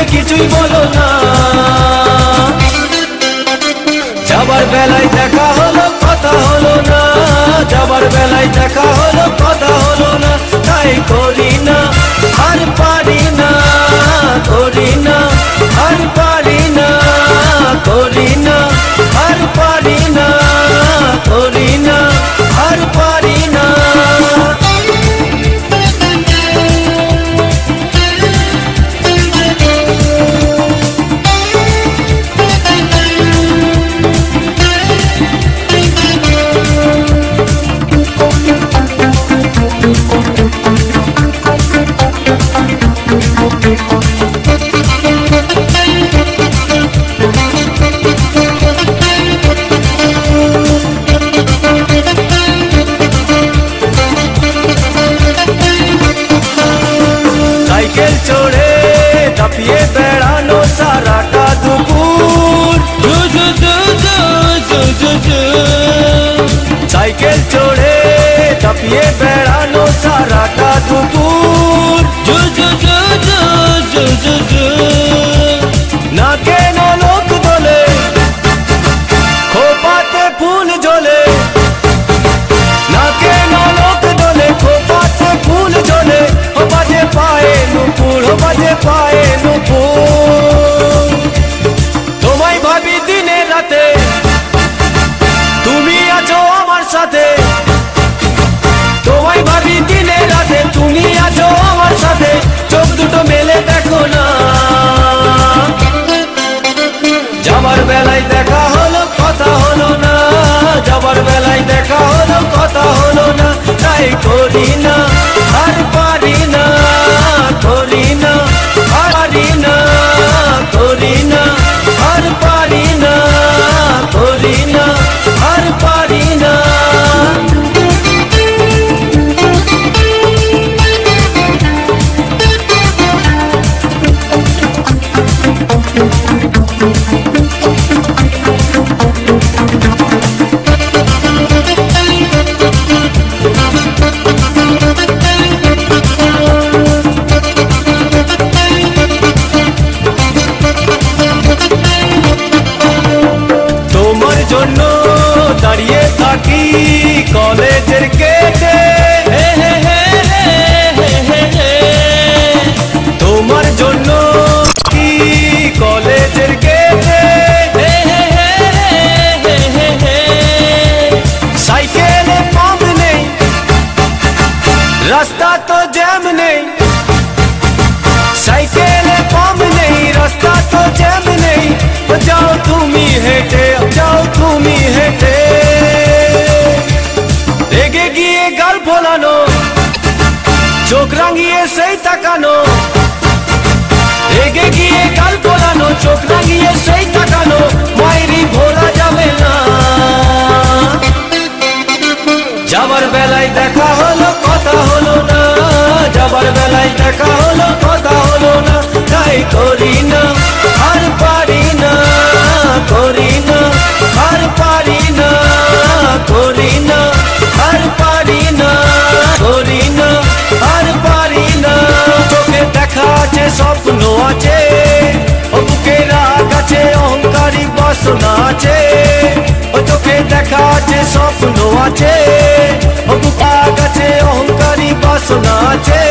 মুড়ে কিছুই বলো না। যাবার বেলায় দেখা হলো, কথা হলো না। যাবার বেলায় দেখা হলো, কথা হলো না। তাই Good. বেলায় দেখা হলো, কথা হলো না। যাবার বেলায় দেখা হলো, কথা হলো না। তাই করি জন্য দাঁড়িয়ে থাকি কলেজের গেটে। তোমার জন্য কি কলেজের গেটে। সাইকেলে পাম্প নেই রাস্তা তো জ্যাম নেই সাইকেলে নেই রাস্তা তো জ্যাম নেই ও যাও তুমি হেঁটে ও যাও তুমি হেঁটে রেগে গিয়ে গাল ফোলানো চোখ রাঙিয়ে সেই তাকানো রেগে গিয়ে গাল ফোলানো চোখ রাঙিয়ে সেই তাকানো মায়েরই ভোলা যাবে না যাবার বেলায় দেখা অহংকারী বাসনা আছে ও চোখে দেখা আছে স্বপ্ন আছে ও বুকা আছে অহংকারী বাসনা আছে